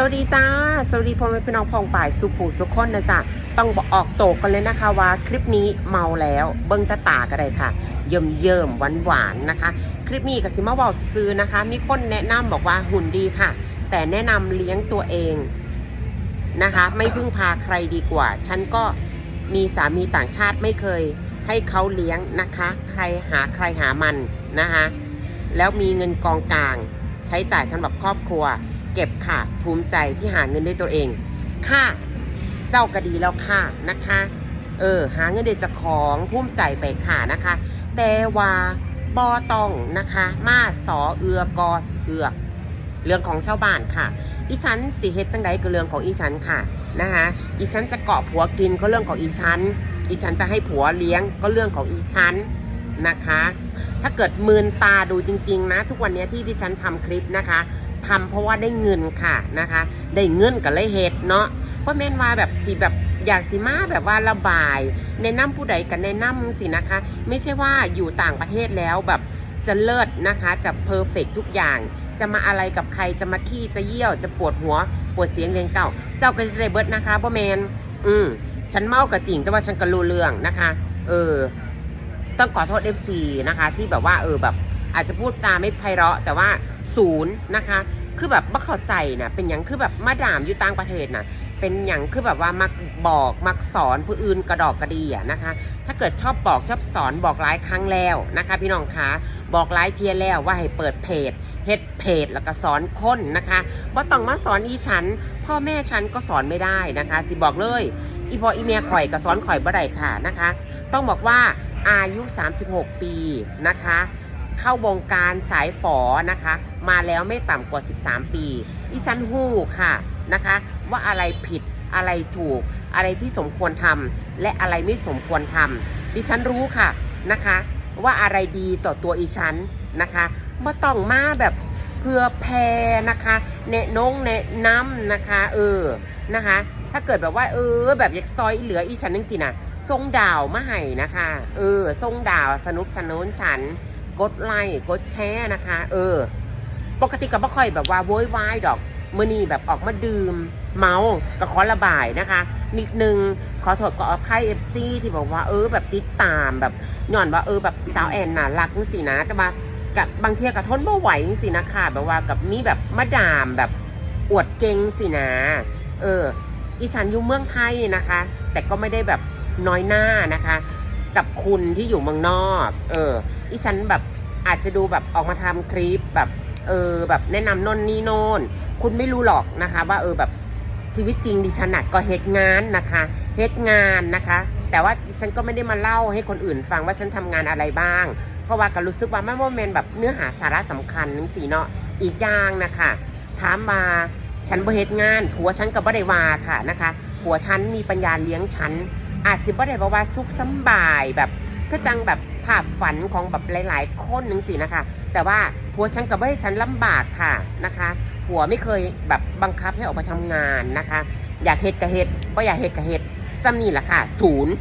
สวัสดีจ้า สวัสดีพ่อแม่พี่น้องพองป่ายสุผูสุขคนนะจ๊ะต้องออกโตกกันเลยนะคะว่าคลิปนี้เมาแล้วเบิ้งตาตากันเลยค่ะ เยิ่มเยิ่มหวานหวานนะคะ คลิปนี้กับซิมาบอกซื้อนะคะ มีคนแนะนำบอกว่าหุ่นดีค่ะ แต่แนะนำเลี้ยงตัวเองนะคะ ไม่พึ่งพาใครดีกว่า ฉันก็มีสามีต่างชาติไม่เคย ให้เขาเลี้ยงนะคะ ใครหาใครหามันนะคะ แล้วมีเงินกองกลาง ใช้จ่ายสำหรับครอบครัว เก็บค่ะ ภูมิใจที่หาเงินได้ตัวเอง ค่ะ เจ้าก็ดีแล้วค่ะนะคะ เออ หาเงินเดือนจากของภูมิใจไปค่ะนะคะ แต่ว่าบอต้องนะคะ มาสอเอือกอเอือกเรื่องของชาวบ้านค่ะ อีฉันสิเฮ็ดจังใดก็เรื่องของอีฉันค่ะนะคะอีฉันจะเกาะผัวกินก็เรื่องของอีฉัน อีฉันจะให้ผัวเลี้ยงก็เรื่องของอีฉันนะคะ ถ้าเกิดมืนตาดูจริง ๆ นะ ทุกวันนี้ที่ที่ฉันทำคลิปนะคะ ทำเพราะว่าได้เงินค่ะนะคะ ได้เงินกับเลยเฮ็ดเนาะเพราะแม่นว่าแบบสิแบบอยากสิมาแบบว่าระบายในน้ำผู้ใดกันในน้ำสินะคะ ไม่ใช่ว่าอยู่ต่างประเทศแล้วแบบจะเลิศนะคะจะเพอร์เฟกทุกอย่าง จะมาอะไรกับใครจะมาขี้จะเยี่ยวจะปวดหัว ปวดเสียงเรียงเก่า เจ้าก็จะได้เบิดนะคะพ่อแมนอืมฉันเมากับจริงแต่ว่าฉันก็รู้เรื่องนะคะ เออ ต้องขอโทษ FC นะคะ ที่แบบว่าเออแบบ อาจจะพูดจาไม่ไพเราะแต่ว่าศูนย์นะคะ คือแบบบ่เข้าใจนะเป็นอย่างคือแบบมาดามอยู่ต่างประเทศนะเป็นอย่างคือแบบว่ามักบอกมักสอนผู้อื่นกระดอกกระดีอะนะคะ ถ้าเกิดชอบบอกชอบสอนบอกหลายครั้งแล้วนะคะ พี่น้องคะบอกหลายเทียแล้วว่าให้เปิดเพจเฮ็ดเพจแล้วก็สอนคนนะคะว่าต้องมาสอนอีฉัน พ่อแม่ฉันก็สอนไม่ได้นะคะ สิบอกเลยอีพออีเมียข่อยก็สอนข่อยบ่ได้ค่ะนะคะ ต้องบอกว่าอายุ 36 ปีนะคะ เข้าวงการสายฝอนะคะ มาแล้วไม่ต่ำกว่า 13 ปีดิฉันหู้ค่ะนะคะ ว่าอะไรผิดอะไรถูก อะไรที่สมควรทำและอะไรไม่สมควรทำดิฉันรู้ค่ะนะคะ ว่าอะไรดีต่อตัวอีฉันนะคะไม่ต้องมาแบบเพื่อแพรนะคะแนะนงแนะนำนะคะ เออนะคะ ถ้าเกิดแบบว่า เออ แบบอยากซอยเหลืออีฉันนึงสินะทรงดาวมาให้นะคะ เออทรงดาวสนุกสนุนฉัน กดไลค์กดแชร์นะคะ เออ ปกติก็บ่ค่อยแบบว่าโวยวายดอกมื่อนี้แบบออกมาดื่มเมาก็ขอระบายนะคะ นิดนึงขอโทษก็อภัยเอฟซีที่บอกว่าเออแบบติดตามแบบย้อนว่าเออแบบสาวแอนน่ารักสินะแต่ว่ากับบางเทียกับทนไม่ไหวสินะค่ะแบบว่ากับมีแบบมาดามแบบอวดเก่งสินะ เอออีฉันอยู่เมืองไทยนะคะ แต่ก็ไม่ได้แบบน้อยหน้านะคะ กับคุณที่อยู่เมืองนอก เอออีฉันแบบอาจจะดูแบบออกมาทำคลิปแบบ เออ แบบแนะนำนนนี่โนนคุณไม่รู้หรอกนะคะ ว่าเออแบบชีวิตจริงดิฉันน่ะก็เฮ็ดงานนะคะเฮ็ดงานนะคะ แต่ว่าดิฉันก็ไม่ได้มาเล่าให้คนอื่นฟังว่าฉันทำงานอะไรบ้าง เพราะว่าก็รู้สึกว่าไม่ว่าแมนแบบเนื้อหาสาระสำคัญนึงสีเนาะอีกอย่างนะคะถามมาฉันบ่เฮ็ดงาน ผัวฉันก็บ่ได้ว่าค่ะนะคะ ผัวฉันมีปัญญาเลี้ยงฉัน อาจสิบ่ได้บอกว่าสุขสบายแบบก็จังแบบภาพฝันของแบบหลาย ๆ คนหนึ่งสินะคะ แต่ว่าผัวฉันกับให้ฉันลำบากค่ะนะคะ ผัวไม่เคยแบบบังคับให้ออกไปทำงานนะคะ อยากเห็ดก็เห็ดก็อยากเห็ดก็เห็ดซ้ำนี่แหละค่ะศูนย์